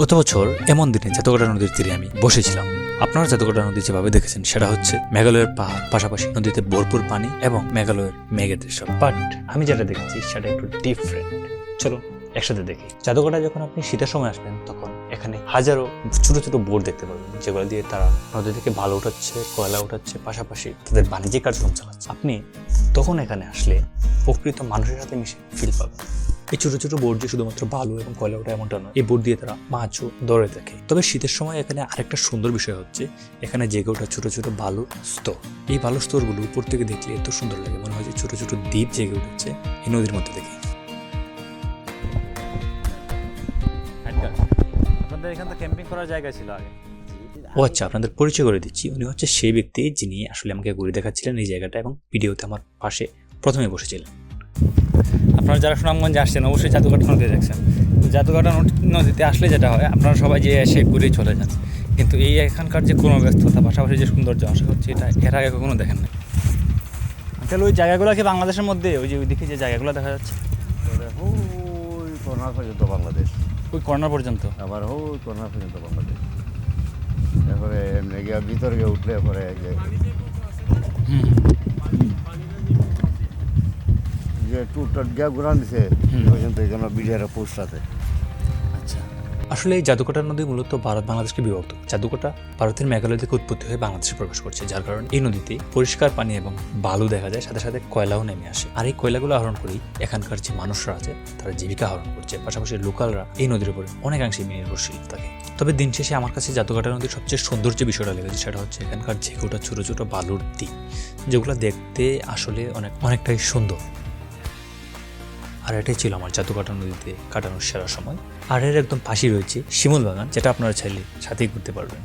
গত বছর এমন দিনে জাতকাটা নদীর তীরে আমি বসেছিলাম। আপনারা জাতকাটা নদী যেভাবে দেখেছেন, সেটা হচ্ছে মেঘালয়ের পাহাড়, পাশাপাশি নদীতে ভরপুর পানি এবং মেঘালয়ের মেঘের দৃশ্য। বাট আমি যেটা দেখেছি, সেটা একটু ডিফারেন্ট চলো একসাথে দেখি। জাদুঘরটা যখন আপনি শীতের সময় আসবেন, তখন এখানে হাজারো ছোট ছোট বোট দেখতে পাবেন, যেগুলো দিয়ে তারা নদী থেকে ভালো উঠাচ্ছে, কয়লা উঠাচ্ছে, পাশাপাশি তাদের বাণিজ্যিক কার্যক্রম চালাচ্ছে। আপনি তখন এখানে আসলে প্রকৃত মানুষের সাথে মিশে ফিল পাবেন। এই ছোট ছোট বোট যে শুধুমাত্র বালু এবং কয়লা ওঠা এমনটা নয়। এই বোট দিয়ে তারা মাছও ধরে থাকে। তবে শীতের সময় এখানে আরেকটা সুন্দর বিষয় হচ্ছে এখানে জেগে ওঠা ছোট ছোট বালু স্তর। এই বালু স্তরগুলো উপর থেকে দেখলে এত সুন্দর লাগে মনে হয় যে ছোট ছোট দ্বীপ জেগে উঠেছে এই নদীর মধ্যে থেকে। আপনাদের এখানে তো ক্যাম্পিং করার জায়গা ছিল আগে। ও আচ্ছা আপনাদের পরিচয় করে দিচ্ছি। উনি হচ্ছে সেই ব্যক্তি যিনি আসলে আমাকে ঘুরে দেখাচ্ছিলেন এই জায়গাটা এবং ভিডিওতে আমার পাশে প্রথমে বসেছিলেন। আপনারা যারা সুনামগঞ্জে আসছেন অবশ্যই জাদুঘাট নদী দেখছেন। জাদুঘাটা নদীতে আসলে যেটা হয় আপনারা সবাই যে এসে ঘুরে চলে যান। কিন্তু এই এখানকার যে কোনো ব্যস্ততা পাশাপাশি যে সৌন্দর্য আশা করছি এটা এর আগে কখনো দেখেন না তাহলে ওই জায়গাগুলো কি বাংলাদেশের মধ্যে? ওই যে ওইদিকে যে জায়গাগুলো দেখা যাচ্ছে। ওই কর্নার পর্যন্ত বাংলাদেশ। ওই কর্নার পর্যন্ত? আবার ওই কর্নার পর্যন্ত বাংলাদেশ। তারপরে ভিতরে উঠলে পরে এই যে হুম যে টুরটা গিয়া ঘুরান দিছে। হুম। পর্যন্ত এখানে বিডিআর আচ্ছা। আসলে এই জাদুকাটা নদী মূলত ভারত বাংলাদেশকে বিভক্ত। জাদুকাটা ভারতের মেঘালয় থেকে উৎপত্তি হয়ে বাংলাদেশে প্রবেশ করছে যার কারণে এই নদীতে পরিষ্কার পানি এবং বালু দেখা যায় সাথে সাথে কয়লাও নেমে আসে। আর এই কয়লাগুলো আহরণ করেই এখানকার যে মানুষরা আছে তারা জীবিকা আহরণ করছে। পাশাপাশি লোকালরা এই নদীর উপরে অনেকাংশে নির্ভরশীল থাকে। তবে দিন শেষে আমার কাছে জাদুকাটা নদীর সবচেয়ে সুন্দর যে বিষয়টা লেগেছে সেটা হচ্ছে এখানকার ঝেঁকুটা ছোট ছোট বালুর দ্বীপ যেগুলো দেখতে আসলে অনেক অনেকটাই সুন্দর। আর এটাই ছিল আমার জাদুকাটা নদীতে কাটানোর সেরা সময়। আর এর একদম পাশেই রয়েছে শিমুল বাগান যেটা আপনারা চাইলে সাথেই ঘুরতে পারবেন।